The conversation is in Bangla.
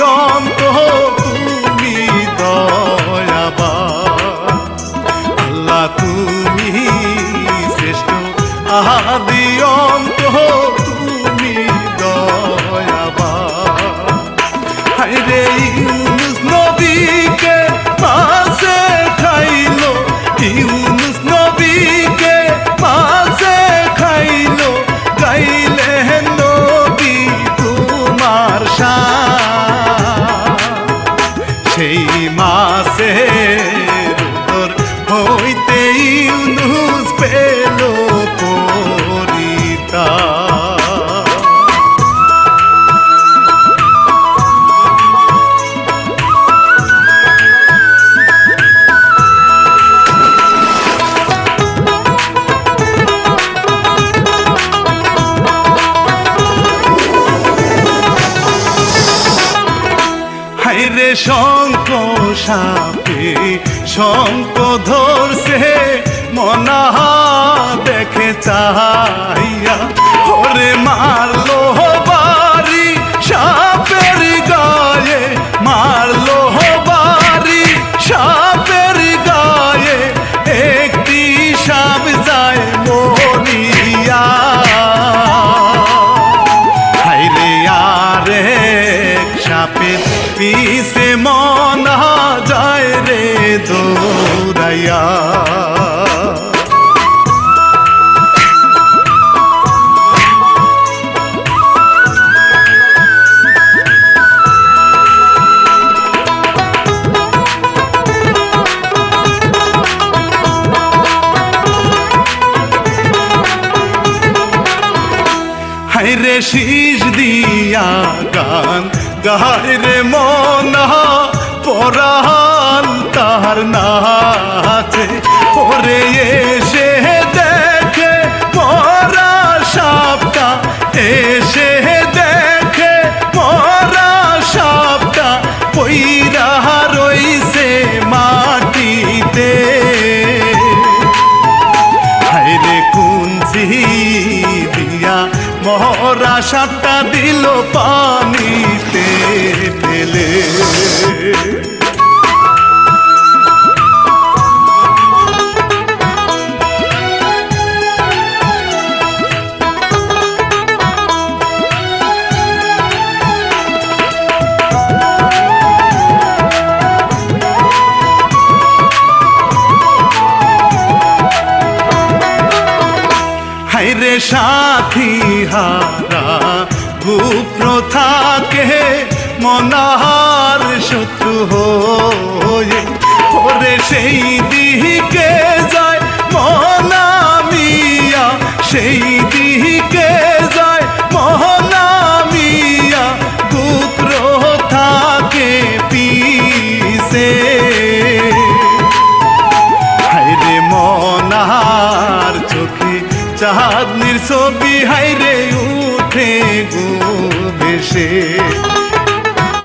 অন্ত তুমি দয়াবা আল্লাহ তুমি শ্রেষ্ঠ আহাদি। সেই মাসে হাইরে শঙ্খ সাপে শঙ্খ ধরছে মনাহা দেখে চাহাইয়া ওরে মারলো পিছে মনা যায় রে দৌড়াইয়া। হাইরে শীষ দিয়া গান গাইরে মনা পরাণ তাহার নাচে। ওরে এসে দেখে মরা সাপটা, এসে দেখে মরা সাপটা, পইরা রইছে মাটিতে। হাইরে কুঞ্চি দিয়া মহরা সাতটা দিল পানিতে ফেলে হাইরে সাথী হারা কুপ্রথাকে মনাহার শত্রু হয়ে। ওরে সেই দিকে যায় মনামিয়া সেই চাঁদনির ছবি হাইরে উঠে গো বেশে